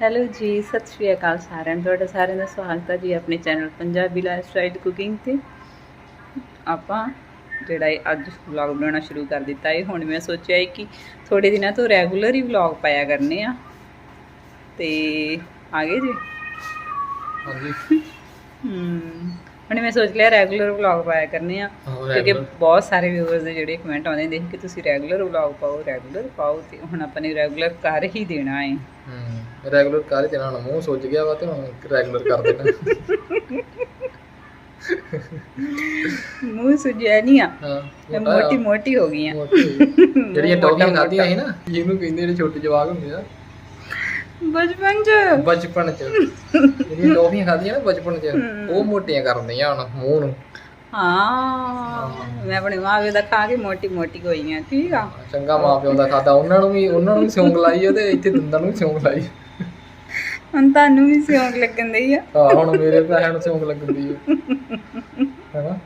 Hello ਜੀ ਸਤਿ ਸ਼੍ਰੀ ਅਕਾਲ ਸਾਰਿਆਂ ਨੂੰ। ਤੁਹਾਡਾ ਸਾਰਿਆਂ ਦਾ ਸਵਾਗਤ ਹੈ ਜੀ ਆਪਣੇ channel Punjabi lifestyle cooking ਤੇ। ਆਪਾਂ ਜਿਹੜਾ ਇਹ ਅੱਜ ਵਲੌਗ ਬਣਾਉਣਾ ਸ਼ੁਰੂ ਕਰ ਦਿੱਤਾ ਹੈ। ਹੁਣ ਮੈਂ ਸੋਚਿਆ ਹੈ ਕਿ ਥੋੜੇ ਦਿਨਾਂ ਤੋਂ ਰੈਗੂਲਰ ਹੀ ਵਲੌਗ ਪਾਇਆ ਕਰਨੇ ਆ। ਤੇ ਆਗੇ ਜੀ? ਹਾਂਜੀ। ਹੁਣ ਮੈਂ ਸੋਚ ਲਿਆ ਰੈਗੂਲਰ ਵਲੌਗ ਪਾਇਆ ਕਰਨੇ ਆ ਕਿਉਂਕਿ। ਬਹੁਤ ਸਾਰੇ ਵਿਊਅਰਸ ਦੇ ਜਿਹੜੇ ਕਮੈਂਟ ਆਉਂਦੇ ਨੇ ਕਿ ਤੁਸੀਂ ਰੈਗੂਲਰ ਵਲੌਗ ਪਾਓ ਰੈਗੂਲਰ ਪਾਓ ਤੇ ਹੁਣ ਆਪਾਂ ਨੇ ਰੈਗੂਲਰ ਕਰ ਹੀ ਦੇਣਾ ਹੈ ਹੂੰ ਰੈਗੂਲਰ ਕਰ ਹੀ ਦੇਣਾ ਹੁਣ ਮੂੰਹ ਸੁੱਜ ਗਿਆ ਵਾ ਤੇ ਹੁਣ ਰੈਗੂਲਰ ਕਰ ਦੇਣਾ ਮੂੰਹ ਸੁਜਿਆ ਨਹੀਂ ਆ ਹਾਂ ਮੋਟਾ। ਮੋਟੀ ਹੋ ਗਈ ਆ ਮੋਟੀ। ਜਿਹੜੀਆਂ ਮੋਟਾ। ਖਾਧੀਆਂ ਸੀ ਨਾ ਜਿਹਨੂੰ ਕਹਿੰਦੇ ਜਿਹੜੇ ਛੋਟੇ ਜਵਾਕ ਹੁੰਦੇ ਆ ਬਚਪਨ ਚ। ਬਚਪਨ ਚ। ਜਿਹੜੀਆਂ ਟੌਫੀਆਂ ਖਾਧੀਆਂ ਨਾ ਬਚਪਨ ਚ ਉਹ ਮੋਟੀਆਂ ਕਰ ਦਿੰਦੀਆਂ ਹੁਣ ਮੂੰਹ ਨੂੰ। ਹਾਂ ਮੈਂ ਆਪਣੀ ਮਾਂ ਵੇ ਦਾ ਖਾ ਕੇ ਮੋਟੀ ਮੋਟੀ ਹੋਈ ਆ ਠੀਕ ਆ। ਚੰਗਾ ਮਾਂ ਪਿਓ ਦਾ ਖਾਦਾ ਉਹਨਾਂ ਨੂੰ ਵੀ ਉਹਨਾਂ ਨੂੰ ਵੀ ਸਿਉਂਕ ਲਾਈ ਆ ਤੇ ਇੱਥੇ ਦੰਦਾਂ ਨੂੰ ਵੀ ਸਿਉਂਕ ਲਾਈ ਹੁਣ ਤੁਹਾਨੂੰ ਵੀ ਸਿਉਂਕ ਲੱਗਣ ਦਈ ਆ। ਹਾਂ ਹੁਣ ਮੇਰੇ ਭੈਣ ਨੂੰ ਸਿਉਂਕ ਲੱਗਦੀ ਹੈ ਹੈਨਾ?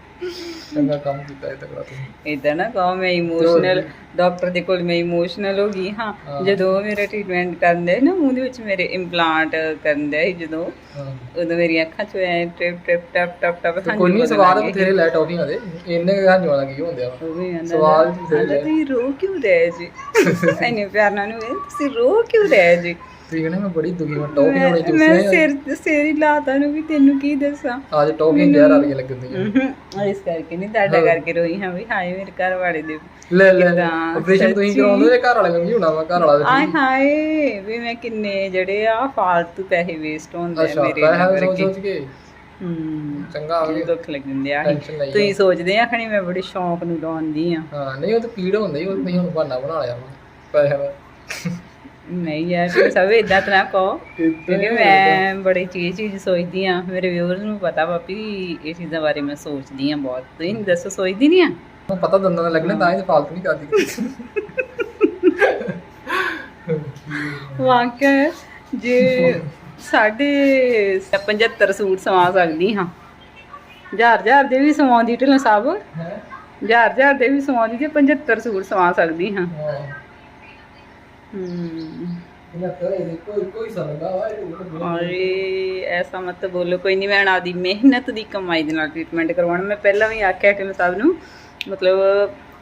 ਚੰਗਾ ਕੰਮ ਕੀਤਾ ਇਹ ਤਕੜਾ ਤੁਸੀਂ ਇਦਾਂ ਨਾ ਕਹੋ ਮੈਂ ਇਮੋਸ਼ਨਲ ਡਾਕਟਰ ਦੇ ਕੋਲ ਮੈਂ ਇਮੋਸ਼ਨਲ ਹੋ ਗਈ ਹਾਂ। ਹਾਂ। ਜਦੋਂ ਮੇਰਾ ਟ੍ਰੀਟਮੈਂਟ ਕਰਦੇ ਨਾ ਮੂੰਹ ਦੇ ਵਿੱਚ ਮੇਰੇ ਇੰਪਲਾਂਟ ਕਰਦੇ ਜਦੋਂ ਹਾਂ। ਉਦੋਂ ਮੇਰੀਆਂ ਅੱਖਾਂ ਚ ਐ ਟ੍ਰਿਪ ਟ੍ਰਿਪ ਟਪ ਟਪ ਟਪ ਤੇ ਕੋਈ ਨਹੀਂ ਸਵਾਦ ਬਥੇਰੇ ਲੈ ਟੌਫੀਆਂ ਦੇ। ਇੰਨੇ ਕੁ ਹੰਝੂਆਂ ਦਾ ਕੀ ਹੁੰਦੇ ਆ ਉਹ ਵੀ ਸਵਾਲ ਤੁਸੀਂ ਰੋ ਕਿਉਂ ਰਹੇ ਜੀ? ਐਨੇ ਪਿਆਰ ਨਾਲ ਨੂੰ ਤੁਸੀਂ ਰੋ ਕਿਉਂ ਰਹੇ ਜੀ? ਠੀਕ ਨੇ ਮੈਂ ਬੜੀ ਦੁਖੀ ਹਾਂ ਟੌਫੀਆਂ ਹੋਣੀ ਮੈਂ ਸਿਰ ਸਿਰ ਹੀ ਲਾਤਾ ਨੂੰ ਵੀ ਤੈਨੂੰ ਕੀ ਦੱਸਾਂ? ਅੱਜ ਟੌਫੀਆਂ ਜ਼ਹਿਰ ਵਾਲੀਆਂ ਲੱਗਦੀਆਂ ਹਮ, ਇਸ ਕਰਕੇ ਨਹੀਂ ਤੁਹਾਡਾ ਕਰਕੇ ਰੋਈ ਹਾਂ ਵੀ ਹਾਏ ਮੇਰੇ ਘਰ ਵਾਲੇ ਦੇ ਲੈ ਲੈ ਆਪਰੇਸ਼ਨ ਤੁਸੀਂ ਕਰਾਉਂਦੇ ਤੇ ਘਰ ਵਾਲੇ ਨੂੰ ਹੋਣਾ ਵਾ? ਘਰ ਵਾਲਾ ਆਏ ਹਾਏ ਵੀ ਮੈਂ ਕਿੰਨੇ ਜਿਹੜੇ ਆ ਫਾਲਤੂ ਪੈਸੇ ਵੇਸਟ ਹੁੰਦੇ ਆ ਮੇਰੇ ਨਾਲ ਸੋਚ ਸੋਚ ਕੇ? ਚੰਗਾ ਆ ਗਿਆ। ਦੁੱਖ ਲੱਗਦੇ ਆ ਟੈਨਸ਼ਨ ਨਹੀਂ ਤੁਸੀਂ ਸੋਚਦੇ ਆ ਖਣੀ ਮੈਂ ਬੜੀ ਸ਼ੌਂਕ ਨੂੰ ਲਾਉਂਦੀ ਆ। ਹਾਂ ਨਹੀਂ ਉਹ ਤਾਂ ਪੀੜ ਹੁੰਦੀ ਉਹ ਤੁਸੀਂ ਹੁਣ ਬਹਾਨਾ ਬਣਾ ਲਿਆ ਪੈਸੇ ਦਾ। ਨਹੀਂ ਯਾਰ ਤੁਸੀਂ ਸਭ ਇਦਾਂ ਤਾਂ ਨਾ ਕਹੋ। ਕਿਉਂਕਿ ਮੈਂ ਬੜੀ ਚੀਜ਼ ਚੀਜ਼ ਸੋਚਦੀ ਆ ਮੇਰੇ ਵਿਊਅਰਸ ਨੂੰ ਪਤਾ ਵੀ ਇਹ ਚੀਜ਼ਾਂ ਬਾਰੇ ਮੈਂ ਸੋਚਦੀ ਆ ਬਹੁਤ। ਤੁਸੀਂ ਦੱਸੋ ਸੋਚਦੀ ਨਹੀਂ ਆ? ਮੈਨੂੰ ਪਤਾ ਦੰਦਾਂ ਦਾ ਲੱਗਣੇ ਤਾਂ ਹੀ ਤੇ ਫਾਲਤੂ ਨਹੀਂ ਕਰਦੀ। ਵਾਕਿਆ ਜੇ ਸਾਡੇ 75 ਸੂਟ ਸਵਾ ਸਕਦੀ ਹਾਂ। ਹਜ਼ਾਰ ਹਜ਼ਾਰ ਦੇ ਵੀ ਸਵਾਉਂਦੀ ਢਿੱਲੋਂ ਸਭ ਹੈ? ਹਜ਼ਾਰ ਹਜ਼ਾਰ ਦੇ ਵੀ ਸਵਾਉਂਦੀ ਤੇ 75 ਸੂਟ ਸਵਾ ਸਕਦੀ ਹਾਂ। ਅਰੇ ਐਸਾ ਮਤ ਬੋਲੋ ਕੋਈ ਨਹੀਂ ਮੈਂ ਆਪਦੀ ਮਿਹਨਤ ਦੀ ਕਮਾਈ ਦੇ ਨਾਲ ਟ੍ਰੀਟਮੈਂਟ ਕਰਵਾਉਣਾ। ਮੈਂ ਪਹਿਲਾਂ ਵੀ ਆਖਿਆ ਕਿ ਮੈਂ ਸਭ ਨੂੰ ਮਤਲਬ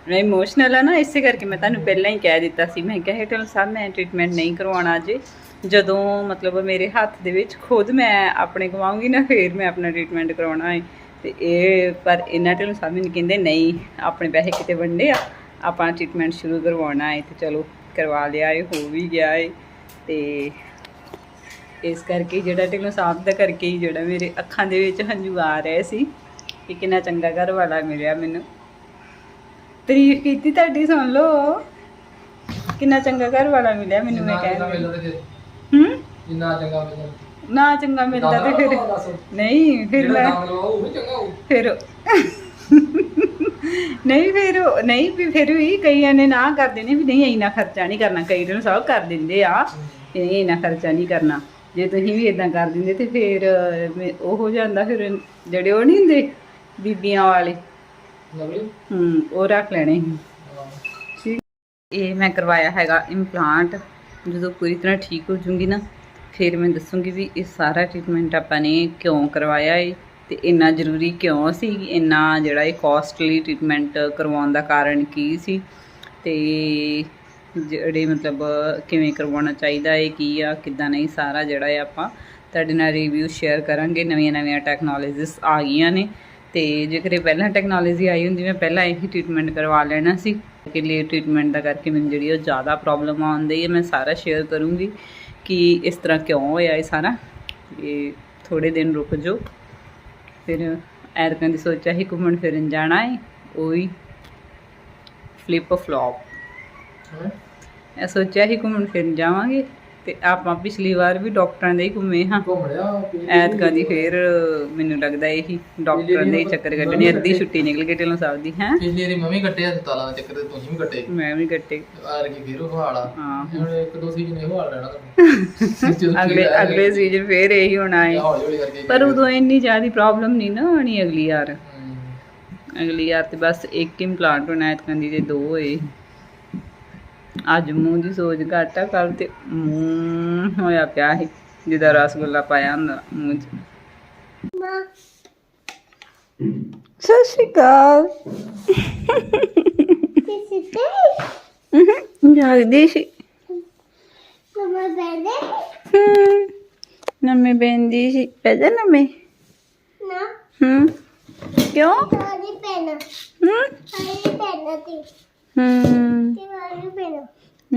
ਮੈਂ ਇਮੋਸ਼ਨਲ ਆ ਨਾ ਇਸੇ ਕਰਕੇ ਮੈਂ ਤੁਹਾਨੂੰ ਪਹਿਲਾਂ ਹੀ ਕਹਿ ਦਿੱਤਾ ਸੀ। ਮੈਂ ਕਿਹਾ ਹਿਟਲ ਸਾਹਿਬ ਮੈਂ ਟ੍ਰੀਟਮੈਂਟ ਨਹੀਂ ਕਰਵਾਉਣਾ ਜੇ ਜਦੋਂ ਮਤਲਬ ਮੇਰੇ ਹੱਥ ਦੇ ਵਿੱਚ ਖੁਦ ਮੈਂ ਆਪਣੇ ਕਮਾਉਂਗੀ ਨਾ ਫੇਰ ਮੈਂ ਆਪਣਾ ਟ੍ਰੀਟਮੈਂਟ ਕਰਾਉਣਾ ਹੈ ਤੇ ਇਹ ਪਰ ਇਹਨਾਂ ਢਿੱਲੋਂ ਸਾਹਿਬ ਮੈਨੂੰ ਕਹਿੰਦੇ ਨਹੀਂ ਆਪਣੇ ਪੈਸੇ ਕਿਤੇ ਵੰਡੇ ਆ ਆਪਾਂ ਟ੍ਰੀਟਮੈਂਟ ਸ਼ੁਰੂ ਕਰਵਾਉਣਾ ਹੈ ਤੇ ਚਲੋ। ਕਰਵਾ ਲਿਆ ਇਹ ਹੋ ਵੀ ਗਿਆ ਹੈ ਤੇ ਇਸ ਕਰਕੇ ਜਿਹੜਾ ਢਿੱਲੋਂ ਸਾਹਿਬ ਦਾ ਕਰਕੇ ਹੀ ਜਿਹੜਾ ਮੇਰੇ ਅੱਖਾਂ ਦੇ ਵਿੱਚ ਹੰਝੂ ਆ ਰਹੇ ਸੀ ਕਿ ਕਿੰਨਾ ਚੰਗਾ ਘਰ ਵਾਲਾ ਮਿਲਿਆ ਮੈਨੂੰ। ਤਾਰੀਫ ਕੀਤੀ ਤੁਹਾਡੀ ਸੁਣ ਲਓ। ਕਿੰਨਾ ਚੰਗਾ ਘਰ ਵਾਲਾ ਮਿਲਿਆ ਮੈਨੂੰ ਮੈਂ ਕਹਿੰਦੀ ਹੂੰ? ਜਿੰਨਾ ਚੰਗਾ ਮਿਲਦਾ। ਨਾ ਚੰਗਾ ਮਿਲਦਾ ਤੇ ਫਿਰ। ਨਹੀਂ ਫਿਰ ਮੈਂ ਫਿਰ ਨਹੀਂ ਫਿਰ ਉਹ- ਨਹੀਂ ਵੀ ਫਿਰ ਵੀ ਕਈਆਂ ਨੇ ਨਾ ਕਰਦੇ ਨੇ ਵੀ ਨਹੀਂ ਇੰਨਾ ਖਰਚਾ ਨਹੀਂ ਕਰਨਾ। ਕਈ ਨੂੰ ਸਭ ਕਰ ਦਿੰਦੇ ਆ ਇਹ ਇੰਨਾ ਖਰਚਾ ਨਹੀਂ ਕਰਨਾ। ਜੇ ਤੁਸੀਂ ਵੀ ਇਦਾਂ ਕਰ ਦਿੰਦੇ ਤੇ ਫਿਰ ਅਹ, ਉਹ ਹੋ ਜਾਂਦਾ ਫਿਰ ਜਿਹੜੇ ਉਹ ਨਹੀਂ ਹੁੰਦੇ ਬੀਬੀਆਂ ਵਾਲੇ। ਲਵਲੀ? ਹੂੰ ਉਹ ਰੱਖ ਲੈਣੇ ਸੀ। ਠੀਕ ਇਹ ਮੈਂ ਕਰਵਾਇਆ ਹੈਗਾ ਇੰਪਲਾਂਟ ਜਦੋਂ ਪੂਰੀ ਤਰ੍ਹਾਂ ਠੀਕ ਹੋ ਜੂੰਗੀ ਨਾ ਫਿਰ ਮੈਂ ਦੱਸੂੰਗੀ ਵੀ ਇਹ ਸਾਰਾ ਟ੍ਰੀਟਮੈਂਟ ਆਪਾਂ ਨੇ ਕਿਉਂ ਕਰਵਾਇਆ ਹੈ ਤੇ ਇੰਨਾ ਜ਼ਰੂਰੀ ਕਿਉਂ ਸੀ? ਇੰਨਾ ਜਿਹੜਾ ਇਹ ਕਾਸਟਲੀ ਟ੍ਰੀਟਮੈਂਟ ਕਰਵਾਉਣ ਦਾ ਕਾਰਨ ਕੀ ਸੀ? ਤੇ ਜਿਹੜੇ ਮਤਲਬ ਕਿਵੇਂ ਕਰਵਾਉਣਾ ਚਾਹੀਦਾ ਹੈ ਕੀ ਆ, ਕਿੱਦਾਂ ਨਹੀਂ? ਸਾਰਾ ਜਿਹੜਾ ਹੈ ਆਪਾਂ ਤੁਹਾਡੇ ਨਾਲ ਰਿਵਿਊ ਸ਼ੇਅਰ ਕਰਾਂਗੇ। ਨਵੀਆਂ ਨਵੀਆਂ ਟੈਕਨੋਲੋਜੀਸ ਆ ਗਈਆਂ ਨੇ। ਤੇ ਜੇਕਰ ਇਹ ਪਹਿਲਾਂ ਟੈਕਨੋਲੋਜੀ ਆਈ ਹੁੰਦੀ, ਮੈਂ ਪਹਿਲਾਂ ਇਹੀ ਟ੍ਰੀਟਮੈਂਟ ਕਰਵਾ ਲੈਣਾ ਸੀ। ਕਿ ਲੇਟ ਟ੍ਰੀਟਮੈਂਟ ਦਾ ਕਰਕੇ ਮੈਨੂੰ ਜਿਹੜੀ ਉਹ ਜ਼ਿਆਦਾ ਪ੍ਰੋਬਲਮ ਆਉਂਦੀ ਹੈ, ਮੈਂ ਸਾਰਾ ਸ਼ੇਅਰ ਕਰੂੰਗੀ ਕਿ ਇਸ ਤਰ੍ਹਾਂ ਕਿਉਂ ਹੋਇਆ ਇਹ ਸਾਰਾ। ਇਹ ਥੋੜੇ ਦਿਨ ਰੁਕ ਜਾਓ। ਫਿਰ ਐਰਕਾਂ ਦੀ ਸੋਚਿਆ ਸੀ ਘੁੰਮਣ ਫਿਰਨ ਜਾਣਾ ਹੈ ਉਹ ਫਲਿੱਪ ਫਲॉप ਹੈਂ? ਇਹ ਸੋਚਿਆ ਸੀ ਘੁੰਮਣ ਫਿਰਨ ਜਾਵਾਂਗੇ ਤੇ ਆਪਾਂ ਪਿਛਲੀ ਵਾਰ ਵੀ ਡਾਕਟਰਾਂ ਦੇ ਹੀ ਘੁੰਮੇ ਹਾਂ। ਐਤਕਾਂ ਦੀ ਫੇਰ ਮੈਨੂੰ ਲੱਗਦਾ ਇਹੀ ਡਾਕਟਰਾਂ ਦੇ ਹੀ ਚੱਕਰ ਕੱਢਣੀ ਅੱਧੀ ਛੁੱਟੀ ਨਿਕਲ ਗਈ ਢਿੱਲੋਂ ਸਾਹਿਬ ਦੀ ਹੈ? ਪਿਛਲੀ ਵਾਰੀ ਮੈਂ ਵੀ ਕੱਟੇ ਹਸਪਤਾਲਾਂ ਦੇ ਚੱਕਰ ਤੇ ਤੁਸੀਂ ਵੀ ਕੱਟੇ। ਮੈਂ ਵੀ ਕੱਟੇ। ਆਰ ਕੀ ਫਿਰ ਉਹ ਹਾਲ ਆ। ਹਾਂ। ਹੁਣ ਇੱਕ ਦੋ ਸੀਜ਼ਨ ਇਹੋ ਹਾਲ ਰਹਿਣਾ ਤੁਹਾਨੂੰ। ਜਦੋਂ ਅਗਲੇ ਅਗਲੇ ਸੀਜ਼ਨ ਫੇਰ ਇਹੀ ਹੋਣਾ ਹੈ। ਪਰ ਉਦੋਂ ਇੰਨੀ ਜ਼ਿਆਦਾ ਪ੍ਰੋਬਲਮ ਨਹੀਂ ਨਾ ਆਣੀ ਅਗਲੀ ਯਾਰ ਅਗਲੀ ਯਾਰ ਤੇ ਬਸ ਇੱਕ ਇੰਪਲਾਂਟ ਹੋਣਾ ਐਤਕਾਂ ਦੀ ਤੇ ਦੋ ਹੋਏ ਅੱਜ ਮੂੰਹ ਦੀ ਸੋਚ ਘੱਟ ਆ ਕੱਲ ਤੇ ਮੂੰਹ ਹੋਇਆ ਪਿਆ ਸੀ ਜਿਹਦਾ ਰਸਗੁੱਲਾ ਪਾਇਆ ਹੁੰਦਾ ਮੂੰਹ 'ਚ। ਸਤਿ ਸ਼੍ਰੀ ਅਕਾਲ। ਜਾਗਦੀ ਸੀ। ਹਮ ਨਮੇ ਬੈਂਦੀ ਸੀ। ਪੈਦਾ ਹਮ ਕਿਉਂ? ਹਮ। ਨਹੀਂ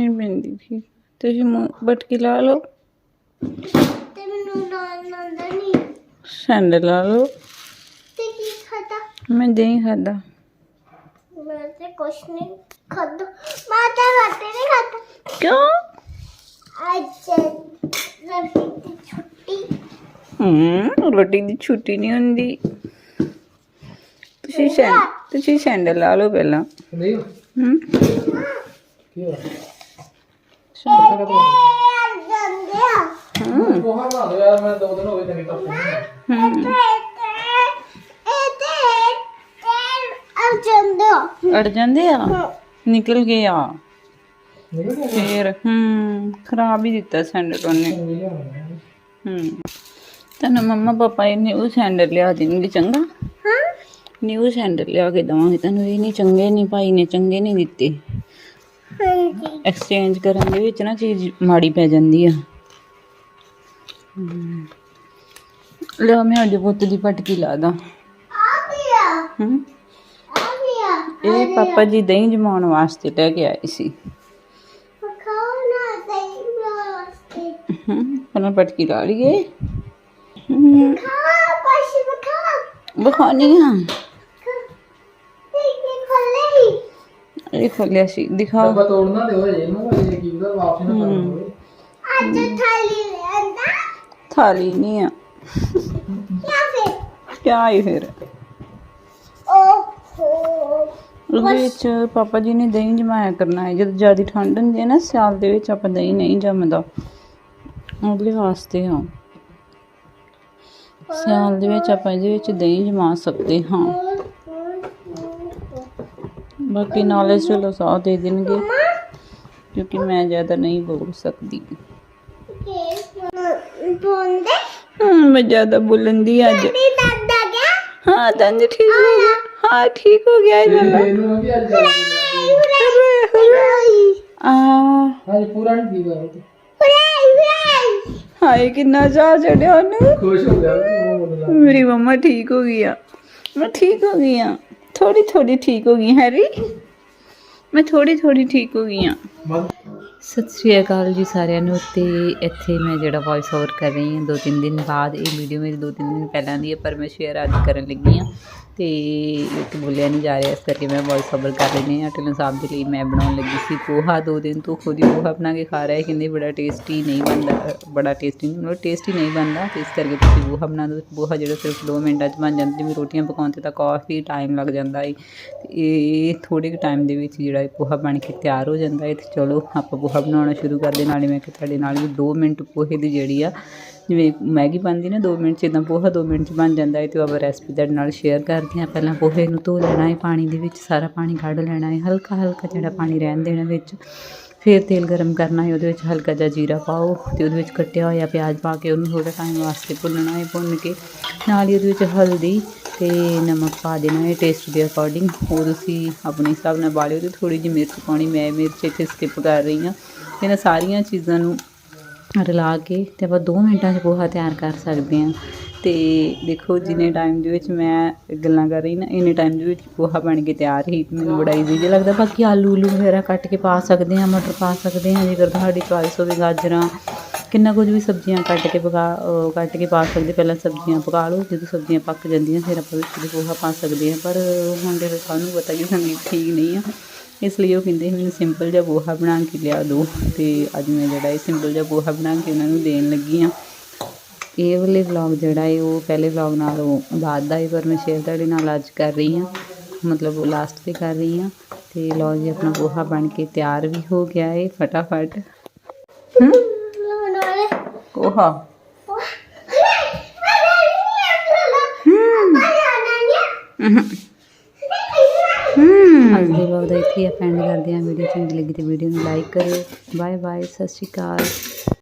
ਬੈਂਦੀ ਸੀ ਤੁਸੀਂ ਬਟਕੀ ਲਾ ਲਓ। ਸੈਂਡਲ ਲਾ ਲਓ। ਮੈਂ ਦਹੀਂ ਖਾਦਾ ਕੁਛ ਨਹੀਂ ਖਾਦਾ ਮਾਤਾ ਖਾਤੇ ਨਹੀਂ ਖਾਤਾ ਕਿਉਂ? ਅੱਜ ਰਵੀ ਦੀ ਛੁੱਟੀ। ਹਮ ਰੋਟੀ ਦੀ ਛੁੱਟੀ ਨਹੀਂ ਹੁੰਦੀ। ਤੁਸੀਂ ਸੈਂ ਤੁਸੀਂ ਸੈਂਡਲ ਲਾ ਲਓ ਪਹਿਲਾਂ। ਨਹੀਂ। ਹਮ ਕੀ ਹੋਇਆ ਸੈਂਡਲ- ਇਹ ਜਾਂਦੇ ਆ ਹਮ ਕੋਹਾ ਦੋ ਯਾਰ ਮੈਂ ਦੋ ਦਿਨ ਹੋ ਗਏ ਚੰਗੀ ਤਰ੍ਹਾਂ ਹਮ ਅੜ ਜਾਂਦੇ ਆ? ਨਿਕਲ ਗਏ ਆ। ਫੇਰ ਹਮ ਖਰਾਬ ਹੀ ਦਿੱਤਾ ਸੈਂਡਲ ਉਹਨੇ। ਨਹੀਂ ਹਮ ਤੈਨੂੰ ਮੰਮਾ ਪਾਪਾ ਇਹਨੇ ਉਹ ਸੈਂਡਲ ਲਿਆ ਦੇਣਗੇ ਚੰਗਾ? ਹਾਂ। ਨਿਊ ਸੈਂਡਲ ਲਿਆ ਕੇ ਦਵਾਂਗੇ। ਤੈਨੂੰ ਇਹ ਨਹੀਂ ਚੰਗੇ ਨਹੀਂ ਭਾਈ ਨੇ ਚੰਗੇ ਨਹੀਂ ਦਿੱਤੇ। ਹਾਂਜੀ। ਐਕਸਚੇਂਜ ਕਰਨ ਦੇ ਵਿੱਚ ਨਾ ਚੀਜ਼ ਮਾੜੀ ਪੈ ਜਾਂਦੀ ਆ। ਲਿਆ ਮੈਂ ਅੱਜ ਪੁੱਤ ਦੀ ਪਟਕੀ ਲਾ ਦਾਂ। ਹਮ ਇਹ ਪਾਪਾ ਜੀ ਦਹੀਂ ਜਮਾਉਣ ਵਾਸਤੇ ਲੈ ਕੇ ਆਏ ਸੀ। ਖਾਓ ਨਾ ਦਹੀਂ ਵਾਸਤੇ ਹਮ ਪਹਿਲਾਂ ਪਟਕੀ ਲਾ ਲਈਏ ਬਖਾਨੀ ਆ। ਇਹ ਖੋਲਿਆ ਸੀ ਦਿਖਾ। ਡੱਬਾ ਤੋੜਨਾ ਦਿਓ ਜੇ ਇਹਨੂੰ ਇਹ ਕੀ ਪਤਾ ਵਾਪਸ ਨਾ ਕਰ ਦੋ ਅੱਜ ਥਾਲੀ ਲੈਂਦਾ ਥਾਲੀ ਨਹੀਂ ਆ। ਜਾਂ ਫਿਰ? ਕਿਆ ਹੀ ਫਿਰ? ਉਹਦੇ ਵਿੱਚ ਪਾਪਾ ਜੀ ਨੇ ਦਹੀਂ ਜਮਾਇਆ ਕਰਨਾ ਹੈ। ਜਦੋਂ ਜ਼ਿਆਦਾ ਠੰਡ ਹੁੰਦੀ ਹੈ ਨਾ ਸਿਆਲ ਦੇ ਵਿੱਚ ਆਪਾਂ ਦਹੀਂ ਨਹੀਂ ਜੰਮਦਾ। ਉਹਦੇ ਵਾਸਤੇ ਆ। ਸਿਆਲ ਦੇ ਵਿੱਚ ਆਪਾਂ ਇਹਦੇ ਵਿੱਚ ਦਹੀਂ ਜਮਾ ਸਕਦੇ ਹਾਂ। ਬਾਕੀ ਨੌਲੇਜ ਚਲੋ ਸੌ ਦੇ ਦੇਣਗੇ ਕਿਉਂਕਿ ਮੈਂ ਜ਼ਿਆਦਾ ਨਹੀਂ ਬੋਲ ਸਕਦੀ ਬੋਂਦੇ ਹਮ, ਮੈਂ ਜ਼ਿਆਦਾ ਬੋਲਣ ਦੀ ਅੱਜ ਨੀ ਦਾਦਾ ਗਿਆ ਹਾਂ ਦੰਦ ਠੀਕ ਹੋ ਗਿਆ ਹਾਂ ਠੀਕ ਹੋ ਗਿਆ ਇਹ ਦੰਦ ਇਹਨੂੰ ਵੀ ਅੱਜ ਜਾ ਆ ਹਾਂਜੀ ਪੂਰਾ ਨਹੀਂ ਠੀਕ ਹੋਇਆ ਹਾਏ ਕਿੰਨਾ ਹੋ ਗਈ ਆ ਮੈਂ ਠੀਕ ਥੋੜੀ ਥੋੜੀ ਠੀਕ ਹੋ ਗਈ ਹੈਰੀ ਆ ਸਤਿ ਸ਼੍ਰੀ ਅਕਾਲ ਜੀ ਸਾਰਿਆਂ ਨੂੰ ਤੇ ਇੱਥੇ ਮੈਂ ਜਿਹੜਾ ਵੌਇਸ ਓਵਰ ਕਰ ਰਹੀ ਹਾਂ ਦੋ ਤਿੰਨ ਦਿਨ ਬਾਅਦ ਇਹ ਵੀਡੀਓ ਮੇਰੀ ਦੋ ਤਿੰਨ ਦਿਨ ਪਹਿਲਾਂ ਦੀ ਹੈ ਪਰ ਮੈਂ ਸ਼ੇਅਰ ਅੱਜ ਕਰਨ ਲੱਗੀ ਹਾਂ ਅਤੇ ਇੱਕ ਬੋਲਿਆ ਨਹੀਂ ਜਾ ਰਿਹਾ, ਇਸ ਕਰਕੇ ਮੈਂ ਬਹੁਤ ਸਬਰ ਕਰ ਰਹੀ ਹਾਂ। ਟਿਲਨ ਸਾਹਿਬ ਦੇ ਲਈ ਮੈਂ ਬਣਾਉਣ ਲੱਗੀ ਸੀ ਪੋਹਾ। ਦੋ ਦਿਨ ਤੋਂ ਖੁਦ ਹੀ ਪੋਹਾ ਬਣਾ ਕੇ ਖਾ ਰਿਹਾ ਕਹਿੰਦੇ ਬੜਾ ਟੇਸਟੀ ਨਹੀਂ ਬਣਦਾ, ਬੜਾ ਟੇਸਟੀ ਮਤਲਬ ਟੇਸਟੀ ਨਹੀਂ ਬਣਦਾ। ਤੇ ਇਸ ਕਰਕੇ ਤੁਸੀਂ ਪੋਹਾ ਬਣਾ ਦਿਓ। ਪੋਹਾ ਜਿਹੜਾ ਸਿਰਫ 2 ਮਿੰਟਾਂ 'ਚ ਬਣ ਜਾਂਦਾ। ਜਿਵੇਂ ਰੋਟੀਆਂ ਪਕਾਉਣ ਤੇ ਤਾਂ ਕਾਫੀ ਟਾਈਮ ਲੱਗ ਜਾਂਦਾ ਹੈ ਤੇ ਇਹ ਥੋੜੇ ਕੁ ਟਾਈਮ ਦੇ ਵਿੱਚ ਜਿਹੜਾ ਇਹ ਪੋਹਾ ਬਣ ਕੇ ਤਿਆਰ ਹੋ ਜਾਂਦਾ ਹੈ ਤੇ ਚਲੋ, ਆਪਾਂ ਪੋਹਾ ਬਣਾਉਣਾ ਸ਼ੁਰੂ ਕਰਦੇ ਨਾਲੇ ਮੈਂ ਕਿ ਤੁਹਾਡੇ ਨਾਲ ਵੀ 2 ਮਿੰਟ ਪੋਹੇ ਦੀ ਜਿਹੜੀ ਆ ਜਿਵੇਂ ਮੈਗੀ ਬਣਦੀ ਨਾ 2 ਮਿੰਟ 'ਚ ਇੱਦਾਂ ਪੋਹਾ 2 ਮਿੰਟ 'ਚ ਬਣ ਜਾਂਦਾ ਹੈ ਤੇ ਆਪਾਂ ਰੈਸਪੀ ਤੁਹਾਡੇ ਨਾਲ ਸ਼ੇਅਰ ਕਰਦੇ ਹਾਂ। ਪਹਿਲਾਂ ਪੋਹੇ ਨੂੰ ਧੋ ਲੈਣਾ ਹੈ, ਪਾਣੀ ਦੇ ਵਿੱਚ ਸਾਰਾ ਪਾਣੀ ਕੱਢ ਲੈਣਾ ਹੈ, ਹਲਕਾ ਹਲਕਾ ਜਿਹੜਾ ਪਾਣੀ ਰਹਿਣ ਦੇਣਾ ਵਿੱਚ। ਫਿਰ ਤੇਲ ਗਰਮ ਕਰਨਾ ਹੈ, ਉਹਦੇ ਵਿੱਚ ਹਲਕਾ ਜਿਹਾ ਜੀਰਾ ਪਾਓ ਅਤੇ ਉਹਦੇ ਵਿੱਚ ਕੱਟਿਆ ਹੋਇਆ ਪਿਆਜ਼ ਪਾ ਕੇ ਉਹਨੂੰ ਥੋੜ੍ਹਾ ਟਾਈਮ ਵਾਸਤੇ ਭੁੰਨਣਾ ਹੈ, ਭੁੰਨ ਕੇ। ਨਾਲ ਹੀ ਉਹਦੇ ਵਿੱਚ ਹਲਦੀ ਅਤੇ ਨਮਕ ਪਾ ਦੇਣਾ ਹੈ ਟੇਸਟ ਦੇ ਅਕੋਰਡਿੰਗ ਉਹ ਤੁਸੀਂ ਆਪਣੇ ਹਿਸਾਬ ਨਾਲ ਬਾਲਿਓ ਲਿਓ ਤੇ ਜਿਹੀ ਮਿਰਚ ਪਾਉਣੀ, ਮੈਂ ਮਿਰਚ ਇੱਥੇ ਸਕਿਪ ਕਰ ਰਹੀ ਹਾਂ। ਇਹਨਾਂ ਸਾਰੀਆਂ ਚੀਜ਼ਾਂ ਨੂੰ ਰਲਾ ਕੇ ਅਤੇ ਆਪਾਂ ਦੋ ਮਿੰਟਾਂ 'ਚ ਪੋਹਾ ਤਿਆਰ ਕਰ ਸਕਦੇ ਹਾਂ। ਅਤੇ ਦੇਖੋ ਜਿੰਨੇ ਟਾਈਮ ਦੇ ਵਿੱਚ ਮੈਂ ਗੱਲਾਂ ਕਰ ਰਹੀ ਨਾ, ਇੰਨੇ ਟਾਈਮ ਦੇ ਵਿੱਚ ਪੋਹਾ ਬਣ ਕੇ ਤਿਆਰ ਹੀ, ਮੈਨੂੰ ਬੜਾ ਈਜ਼ੀ ਜਿਹਾ ਲੱਗਦਾ। ਬਾਕੀ ਆਲੂ ਉਲੂ ਵਗੈਰਾ ਕੱਟ ਕੇ ਪਾ ਸਕਦੇ ਹਾਂ, ਮਟਰ ਪਾ ਸਕਦੇ ਹਾਂ, ਜੇਕਰ ਤੁਹਾਡੀ ਚੋਇਸ ਹੋਵੇ ਗਾਜਰਾਂ, ਕਿੰਨਾ ਕੁਝ ਵੀ ਸਬਜ਼ੀਆਂ ਕੱਟ ਕੇ ਪਕਾ ਕੱਟ ਕੇ ਪਾ ਸਕਦੇ ਪਹਿਲਾਂ ਸਬਜ਼ੀਆਂ ਪਕਾ ਲਓ, ਜਦੋਂ ਸਬਜ਼ੀਆਂ ਪੱਕ ਜਾਂਦੀਆਂ, ਫਿਰ ਆਪਾਂ ਵਿੱਚ ਪੋਹਾ ਪਾ ਸਕਦੇ ਹਾਂ। ਪਰ ਹੁਣ ਦੇ ਸਾਨੂੰ ਪਤਾ ਕਿ ਸੰਗੀਤ ਠੀਕ ਨਹੀਂ ਆ। ਇਸ ਲਈ ਉਹ ਕਹਿੰਦੇ ਸੀ ਮੈਨੂੰ ਸਿੰਪਲ ਜਿਹਾ ਪੋਹਾ ਬਣਾ ਕੇ ਲਿਆ ਦਿਓ ਤੇ ਅੱਜ ਮੈਂ ਜਿਹੜਾ ਇਹ ਸਿੰਪਲ ਜਿਹਾ ਪੋਹਾ ਬਣਾ ਕੇ ਉਹਨਾਂ ਨੂੰ ਦੇਣ ਲੱਗੀ ਆ ਇਹ ਵਾਲੇ ਵਲੌਗ ਜਿਹੜਾ ਹੈ ਉਹ ਪਹਿਲੇ ਵਲੌਗ ਨਾਲੋਂ ਬਾਅਦ ਦਾ ਹੈ ਪਰ ਮੈਂ ਸ਼ੇਅਰ ਤੁਹਾਡੇ ਨਾਲ ਅੱਜ ਕਰ ਰਹੀ ਹਾਂ। ਮਤਲਬ ਲਾਸਟ ਤੇ ਕਰ ਰਹੀ ਹਾਂ। ਤੇ ਲਓ ਜੀ ਆਪਣਾ ਪੋਹਾ ਬਣ ਕੇ ਤਿਆਰ ਵੀ ਹੋ ਗਿਆ ਹੈ ਫਟਾਫਟ। ਹੂੰ? ਲੋਨਾਲੇ ਪੋਹਾ ਹੂੰ। ਅੱਜ ਦੇ ਵਲੌਗ ਦਾ ਇੱਥੇ ਐਂਡ ਕਰਦੇ ਹਾਂ। ਵੀਡੀਓ ਚੰਗੀ ਲੱਗੀ ਤੇ ਵੀਡੀਓ ਨੂੰ ਲਾਈਕ ਕਰਿਓ। ਬਾਏ ਬਾਏ ਸਤਿ ਸ਼੍ਰੀ ਅਕਾਲ।